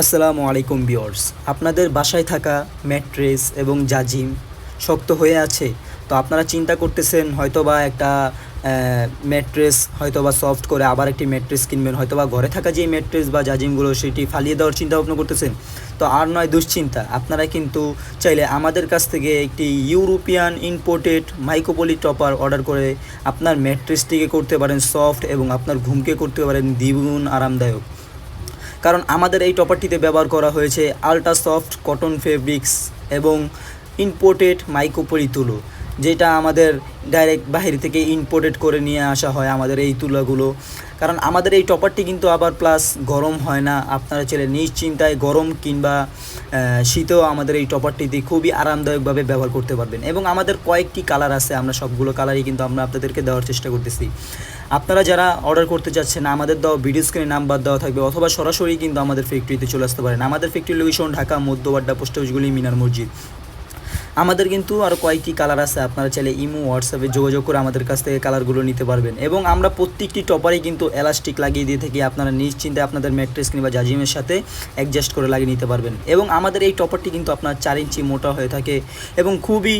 আসসালামু আলাইকুম বিয়র্স আপনাদের বাসায় থাকা ম্যাট্রেস এবং জাজিম শক্ত হয়ে আছে, তো আপনারা চিন্তা করতেছেন হয়তোবা একটা ম্যাট্রেস হয়তোবা সফট করে আবার একটি ম্যাট্রেস কিনবেন, হয়তোবা ঘরে থাকা যে ম্যাট্রেস বা জাজিমগুলো সেটি ফালিয়ে দেওয়ার চিন্তা ভাবনা করতেছেন। তো আর নয়, দুশ্চিন্তা। আপনারা কিন্তু চাইলে আমাদের কাছ থেকে একটি European imported micropoly topper order করে আপনার ম্যাট্রেসটিকে করতে পারেন সফট এবং আপনার ঘুমকে করতে পারেন দ্বিগুণ আরামদায়ক। কারণ আমাদের এই টপারটিতে ব্যবহার করা হয়েছে আল্ট্রাসফট কটন ফেব্রিক্স এবং ইম্পোর্টেড মাইকোপরি তুলো। যেটা আমাদের ডাইরেক্ট বাইরে থেকে ইম্পোর্টেড করে নিয়ে আসা হয় আমাদের এই তুলাগুলো। কারণ আমাদের এই টপারটি কিন্তু আবার প্লাস গরম হয় না। আপনারা চাইলে নিশ্চিন্তায় গরম কিংবা শীতেও আমাদের এই টপারটিতে খুবই আরামদায়কভাবে ব্যবহার করতে পারবেন। এবং আমাদের কয়েকটি কালার আছে, আমরা সবগুলো কালারই কিন্তু আমরা আপনাদেরকে দেওয়ার চেষ্টা করতেছি। আপনারা যারা অর্ডার করতে চাচ্ছেন আমাদের দেওয়া ভিডিও স্ক্রিনে নাম্বার দেওয়া থাকবে, অথবা সরাসরি কিন্তু আমাদের ফ্যাক্টরিতে চলে আসতে পারেন। আমাদের factory location Dhaka, Madhya Badda post অফিসগুলি Minar মসজিদ। আমাদের কিন্তু আরও কয়েকটি কালার আছে, আপনারা চাইলে ইমো হোয়াটসঅ্যাপে যোগাযোগ করে আমাদের কাছ থেকে কালারগুলো নিতে পারবেন। এবং আমরা প্রত্যেকটি টপারে কিন্তু এলাস্টিক লাগিয়ে দিয়ে থাকি, আপনারা নিশ্চিন্তে আপনাদের ম্যাট্রেস কিংবা জাজিমের সাথে অ্যাডজাস্ট করে লাগিয়ে নিতে পারবেন। এবং আমাদের এই টপারটি কিন্তু আপনার চার ইঞ্চি মোটা হয়ে থাকে এবং খুবই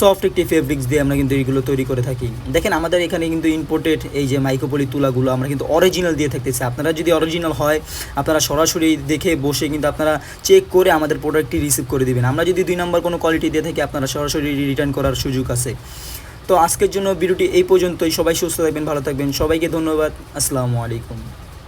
সফট একটি ফেব্রিক্স দিয়ে আমরা কিন্তু এইগুলো তৈরি করে থাকি। দেখেন আমাদের এখানে কিন্তু ইম্পোর্টেড এই যে মাইক্রোপলি তুলাগুলো আমরা কিন্তু অরিজিনাল দিয়ে থাকতেছি। আপনারা যদি অরিজিনাল হয়, আপনারা সরাসরি দেখে বসে কিন্তু আপনারা চেক করে আমাদের প্রোডাক্টটি রিসিভ করে দিবেন। আমরা যদি দুই নম্বর কোনো কোয়ালিটি দিয়ে থাকি আপনারা সরাসরি রিটার্ন করার সুযোগ আছে। তো আজকের জন্য ভিডিওটি এই পর্যন্তই। সবাই সুস্থ থাকবেন, ভালো থাকবেন। সবাইকে ধন্যবাদ। আসসালামু আলাইকুম।